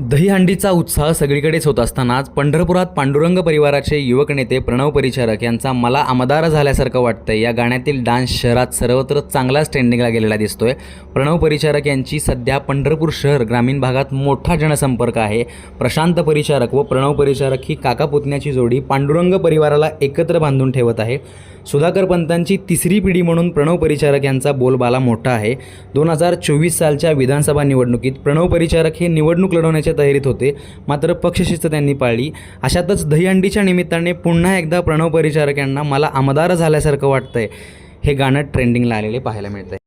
दहीहंडीचा उत्साह सगळीकडेच होत असतानाच पंढरपुरात पांडुरंग परिवाराचे युवक नेते प्रणव परिचारक यांचा मला आमदार झाल्यासारखं वाटतंय. या गाण्यातील डान्स शहरात सर्वत्र चांगलाच ट्रेंडिंगला गेलेला दिसतोय. प्रणव परिचारक यांची सध्या पंढरपूर शहर ग्रामीण भागात मोठा जनसंपर्क आहे. प्रशांत परिचारक व प्रणव परिचारक ही काका पुतण्याची जोडी पांडुरंग परिवाराला एकत्र बांधून ठेवत आहे. सुधाकर पंतांची तिसरी पिढी म्हणून प्रणव परिचारक यांचा बोलबाला मोठा आहे. दोन हजार चोवीस सालच्या विधानसभा निवडणुकीत प्रणव परिचारक हे निवडणूक लढवण्याच्या तयारीत होते. मात्र पक्षशिस्त त्यांनी पाळली. अशातच दहीहंडीच्या निमित्ताने पुन्हा एकदा प्रणव परिचारक यांना मला आमदार झाल्यासारखं वाटतंय. हे गाणं ट्रेंडिंगला आलेले पाहायला मिळतंय.